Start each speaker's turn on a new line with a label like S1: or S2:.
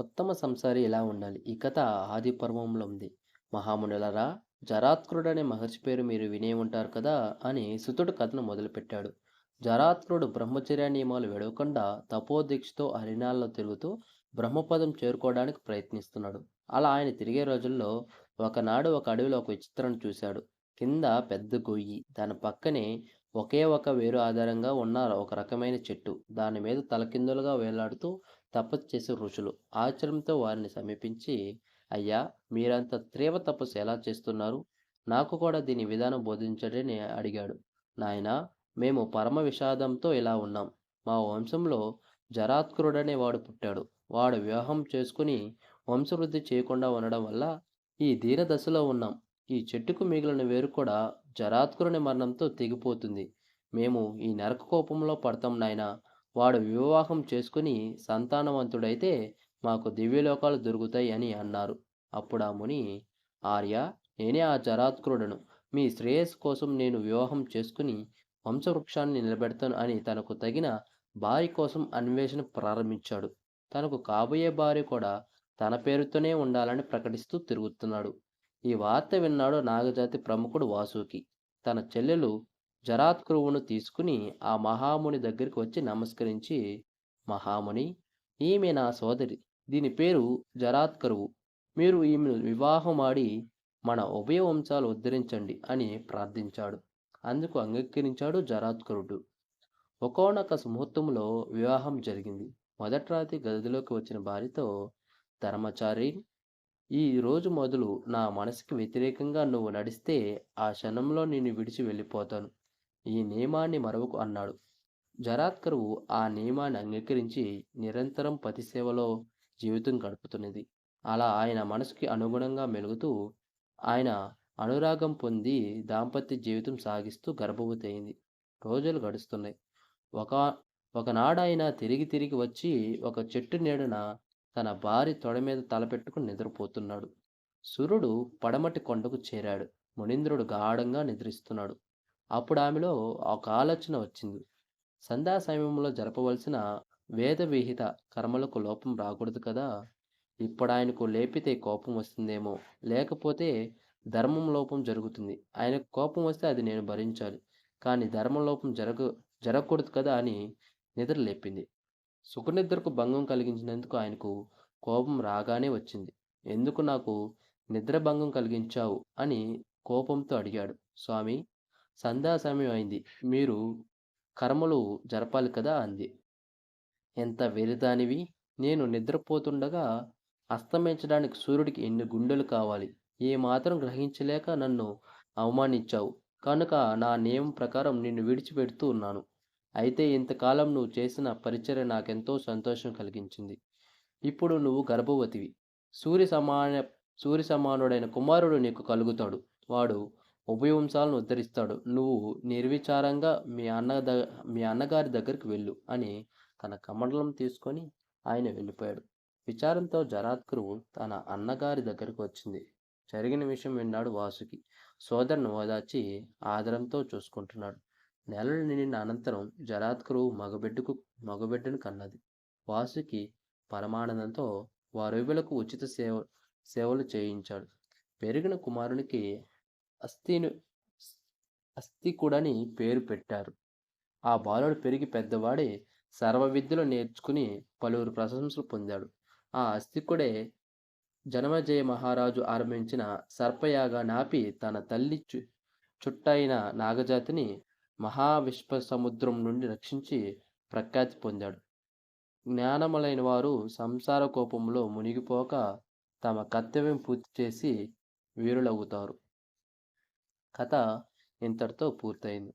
S1: ఉత్తమ సంసారి ఎలా ఉండాలి? ఈ కథ ఆది పర్వంలో ఉంది. మహామునులరా జరాత్కుడనే మహర్షి పేరు మీరు వినే ఉంటారు కదా అని సుతుడు కథను మొదలుపెట్టాడు. జరాత్కుడు బ్రహ్మచర్య నియమాలు విడవకుండా తపోదీక్షతో హరినాల్లో తిరుగుతూ బ్రహ్మపదం చేరుకోవడానికి ప్రయత్నిస్తున్నాడు. అలా ఆయన తిరిగే రోజుల్లో ఒకనాడు ఒక అడవిలో ఒక విచిత్రం చూశాడు. కింద పెద్ద గొయ్యి, దాని పక్కనే ఒకే ఒక వేరు ఆధారంగా ఉన్న ఒక రకమైన చెట్టు. దాని మీద తలకిందులుగా వేలాడుతూ తపస్సు చేసే ఋషులు. ఆశ్చర్యంతో వారిని సమీపించి, అయ్యా! మీరంత తీవ్ర తపస్సు ఎలా చేస్తున్నారు? నాకు కూడా దీని విధానం బోధించడని అడిగాడు. నాయన మేము పరమ విషాదంతో ఇలా ఉన్నాం. మా వంశంలో జరాత్కురుడనే వాడు పుట్టాడు. వాడు వివాహం చేసుకుని వంశవృద్ధి చేయకుండా ఉండడం వల్ల ఈ దీనదశలో ఉన్నాం. ఈ చెట్టుకు మిగిలిన వేరు కూడా జరాత్కురుని మరణంతో తెగిపోతుంది. మేము ఈ నరక కోపంలో పడతాం నాయన వాడు వివాహం చేసుకుని సంతానవంతుడైతే మాకు దివ్యలోకాలు దొరుకుతాయి అని అన్నారు. అప్పుడా ముని, ఆర్యా! నేనే ఆ జరాత్కురుడను. మీ శ్రేయస్సు కోసం నేను వివాహం చేసుకుని వంశవృక్షాన్ని నిలబెడతాను అని తనకు తగిన భార్య కోసం అన్వేషణ ప్రారంభించాడు. తనకు కాబోయే భార్య కూడా తన పేరుతోనే ఉండాలని ప్రకటిస్తూ తిరుగుతున్నాడు. ఈ వార్త విన్నాడు నాగజాతి ప్రముఖుడు వాసుకి. తన చెల్లెలు జరాత్కురువును తీసుకుని ఆ మహాముని దగ్గరికి వచ్చి నమస్కరించి, మహాముని! ఈమె నా సోదరి. దీని పేరు జరాత్కరువు. మీరు ఈమెను వివాహమాడి మన ఉభయ వంశాలు ఉద్ధరించండి అని ప్రార్థించాడు. అందుకు అంగీకరించాడు జరాత్కరుడు. ఒకానొక ముహూర్తంలో వివాహం జరిగింది. మొదటి రాత్రి గదిలోకి వచ్చిన భార్యతో, ధర్మచారి! ఈ రోజు మొదలు నా మనసుకి వ్యతిరేకంగా నువ్వు నడిస్తే ఆ క్షణంలో నిన్ను విడిచి వెళ్ళిపోతాను. ఈ నియమాన్ని మరవకు అన్నాడు. జరాత్కరువు ఆ నియమాన్ని అంగీకరించి నిరంతరం పతిసేవలో జీవితం గడుపుతున్నది. అలా ఆయన మనసుకి అనుగుణంగా మెలుగుతూ ఆయన అనురాగం పొంది దాంపత్య జీవితం సాగిస్తూ గర్భవతి అయింది. రోజులు గడుస్తున్నాయి. ఒక ఒకనాడాయన తిరిగి తిరిగి వచ్చి ఒక చెట్టు నీడన తన భార్య తొడ మీద తలపెట్టుకుని నిద్రపోతున్నాడు. సురుడు పడమటి కొండకు చేరాడు. మునీంద్రుడు గాఢంగా నిద్రిస్తున్నాడు. అప్పుడు ఆమెలో ఒక ఆలోచన వచ్చింది. సంధ్యా సమయంలో జరపవలసిన వేదవిహిత కర్మలకు లోపం రాకూడదు కదా! ఇప్పుడు ఆయనకు లేపితే కోపం వస్తుందేమో! లేకపోతే ధర్మం లోపం జరుగుతుంది. ఆయనకు కోపం వస్తే అది నేను భరించాలి. కానీ ధర్మం లోపం జరగ జరగకూడదు కదా అని నిద్ర లేపింది. సుఖనిద్రకు భంగం కలిగించినందుకు ఆయనకు కోపం రాగానే వచ్చింది. ఎందుకు నాకు నిద్ర భంగం కలిగించావు? అని కోపంతో అడిగాడు. స్వామి సంధ్యా సమయం అయింది. మీరు కర్మలు జరపాలి కదా అంది. ఎంత వెర్రిదానివి! నేను నిద్రపోతుండగా అస్తమించడానికి సూర్యుడికి ఎన్ని గుండెలు కావాలి? ఏ మాత్రం గ్రహించలేక నన్ను అవమానించావు. కనుక నా నియమం ప్రకారం నిన్ను విడిచిపెడుతూ ఉన్నాను. అయితే ఇంతకాలం నువ్వు చేసిన పరిచర్య నాకెంతో సంతోషం కలిగించింది. ఇప్పుడు నువ్వు గర్భవతివి. సూర్య సమాన సూర్య సమానుడైన కుమారుడు నీకు కలుగుతాడు. వాడు ఉభయ వంశాలను ఉద్ధరిస్తాడు. నువ్వు నిర్విచారంగా మీ అన్న ద మీ అన్నగారి దగ్గరికి వెళ్ళు అని తన కమండలం తీసుకొని ఆయన వెళ్ళిపోయాడు. విచారంతో జరాత్కురు తన అన్నగారి దగ్గరకు వచ్చింది. జరిగిన విషయం విన్నాడు వాసుకి. సోదరుని ఓదార్చి ఆదరంతో చూసుకుంటున్నాడు. నెలలు నిండిన అనంతరం జరాత్కురువు మగబిడ్డకు మగబిడ్డను కన్నది. వాసుకి పరమానందంతో వారిరువులకు ఉచిత సేవ సేవలు చేయించాడు. పెరిగిన కుమారునికి అస్థిను అస్థికుడని పేరు పెట్టారు. ఆ బాలుడు పెరిగి పెద్దవాడి సర్వ విద్యలు నేర్చుకుని పలువురు ప్రశంసలు పొందాడు. ఆ అస్థికుడే జనమజయ మహారాజు ఆరంభించిన సర్పయాగా నాపి తన తల్లి చు చుట్టైన నాగజాతిని మహావిశ్వ సముద్రం నుండి రక్షించి ప్రఖ్యాతి పొందాడు. జ్ఞానములైన వారు సంసార కోపంలో మునిగిపోక తమ కర్తవ్యం పూర్తి చేసి వీరులవుతారు. కథ ఇంతటితో పూర్తయింది.